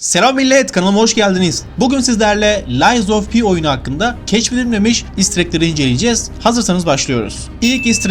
Selam millet kanalıma hoş geldiniz. Bugün sizlerle Lies of P oyunu hakkında keşfedilmemiş easter inceleyeceğiz. Hazırsanız başlıyoruz. İlk easter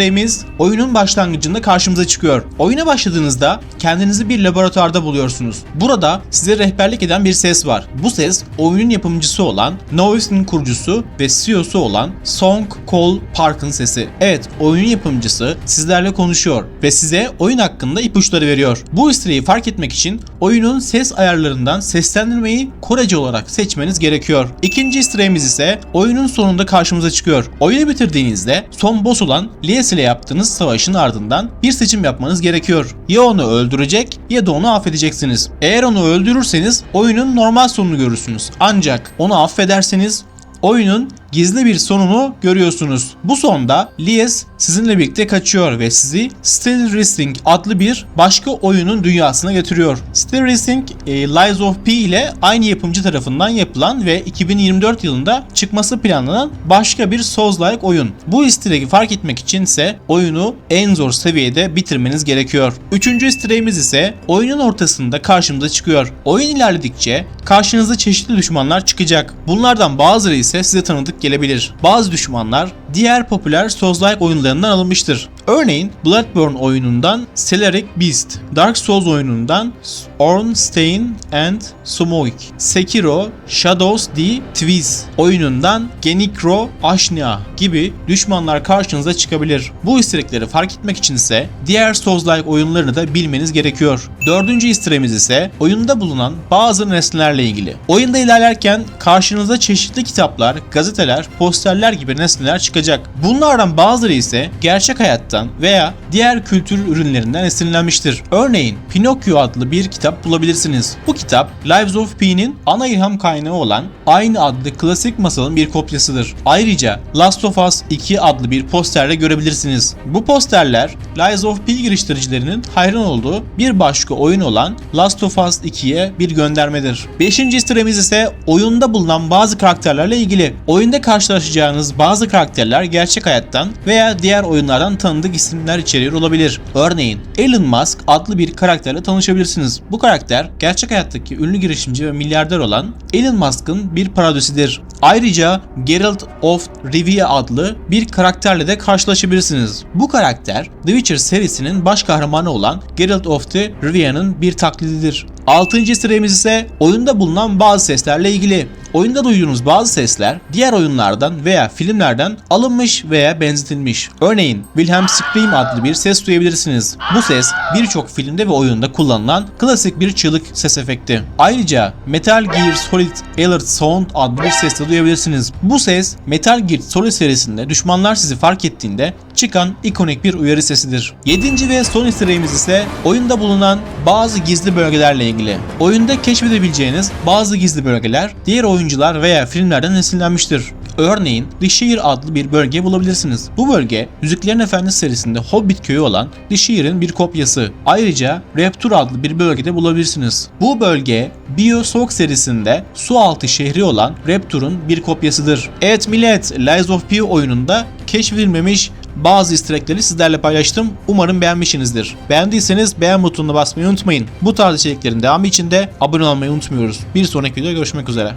oyunun başlangıcında karşımıza çıkıyor. Oyuna başladığınızda kendinizi bir laboratuvarda buluyorsunuz. Burada size rehberlik eden bir ses var. Bu ses oyunun yapımcısı olan Noise'nin kurucusu ve CEO'su olan Song Cole Park'ın sesi. Evet oyunun yapımcısı sizlerle konuşuyor ve size oyun hakkında ipuçları veriyor. Bu easter egg'i fark etmek için oyunun ses ayarlarından seslendirmeyi Korece olarak seçmeniz gerekiyor. İkinci easter egg'imiz ise oyunun sonunda karşımıza çıkıyor. Oyunu bitirdiğinizde son boss olan Lies ile yaptığınız savaşın ardından bir seçim yapmanız gerekiyor. Ya onu öldürecek ya da onu affedeceksiniz. Eğer onu öldürürseniz oyunun normal sonunu görürsünüz. Ancak onu affederseniz oyunun gizli bir sonunu görüyorsunuz. Bu sonda Lies sizinle birlikte kaçıyor ve sizi Still Racing adlı bir başka oyunun dünyasına getiriyor. Still Racing, e, Lies of P ile aynı yapımcı tarafından yapılan ve 2024 yılında çıkması planlanan başka bir Souls-like oyun. Bu easter egg'i fark etmek için ise oyunu en zor seviyede bitirmeniz gerekiyor. Üçüncü easter egg'imiz ise oyunun ortasında karşımıza çıkıyor. Oyun ilerledikçe karşınıza çeşitli düşmanlar çıkacak. Bunlardan bazıları ise size tanıdık gelebilir. Bazı düşmanlar diğer popüler Souls-like oyunlarından alınmıştır. Örneğin Bloodborne oyunundan Celeric Beast, Dark Souls oyunundan Ornstein and Sumoik, Sekiro Shadows Die Twice oyunundan Genikro Ashnia gibi düşmanlar karşınıza çıkabilir. Bu istekleri fark etmek için ise diğer Souls-like oyunlarını da bilmeniz gerekiyor. Dördüncü isteğimiz ise oyunda bulunan bazı nesnelerle ilgili. Oyunda ilerlerken karşınıza çeşitli kitaplar, gazeteler, posterler gibi nesneler çıkacak. Bunlardan bazıları ise gerçek hayattan veya diğer kültür ürünlerinden esinlenmiştir. Örneğin Pinokyo adlı bir kitap bulabilirsiniz. Bu kitap Lives of Pi'nin ana ilham kaynağı olan aynı adlı klasik masalın bir kopyasıdır. Ayrıca Last of Us 2 adlı bir posterde görebilirsiniz. Bu posterler Lies of P geliştiricilerinin hayran olduğu bir başka oyun olan Last of Us 2'ye bir göndermedir. Beşinci istiremiz ise oyunda bulunan bazı karakterlerle ilgili. Oyunda karşılaşacağınız bazı karakterler gerçek hayattan veya diğer oyunlardan tanıdık isimler içeriyor olabilir. Örneğin Elon Musk adlı bir karakterle tanışabilirsiniz. Bu karakter gerçek hayattaki ünlü girişimci ve milyarder olan Elon Musk'ın bir parodisidir. Ayrıca Geralt of Rivia adlı bir karakterle de karşılaşabilirsiniz. Bu karakter The Witcher serisinin baş kahramanı olan Geralt of the Rivia'nın bir taklididir. Altıncı sıramız ise oyunda bulunan bazı seslerle ilgili. Oyunda duyduğunuz bazı sesler diğer oyunlardan veya filmlerden alınmış veya benzetilmiş. Örneğin Wilhelm Scream adlı bir ses duyabilirsiniz. Bu ses birçok filmde ve oyunda kullanılan klasik bir çığlık ses efekti. Ayrıca Metal Gear Solid Alert Sound adlı bir ses de duyabilirsiniz. Bu ses Metal Gear Solid serisinde düşmanlar sizi fark ettiğinde çıkan ikonik bir uyarı sesidir. Yedinci ve son isteğimiz ise oyunda bulunan bazı gizli bölgelerle ilgili. Oyunda keşfedebileceğiniz bazı gizli bölgeler diğer oyuncular veya filmlerden esinlenmiştir. Örneğin Shire adlı bir bölge bulabilirsiniz. Bu bölge Yüzüklerin Efendisi serisinde Hobbit köyü olan The Shire'in bir kopyası. Ayrıca Rapture adlı bir bölgede bulabilirsiniz. Bu bölge Bioshock serisinde su altı şehri olan Rapture'un bir kopyasıdır. Evet millet Lies of P oyununda keşfedilmemiş bazı istekleri sizlerle paylaştım. Umarım beğenmişsinizdir. Beğendiyseniz beğen butonuna basmayı unutmayın. Bu tarz içeriklerin devamı için de abone olmayı unutmuyoruz. Bir sonraki videoda görüşmek üzere.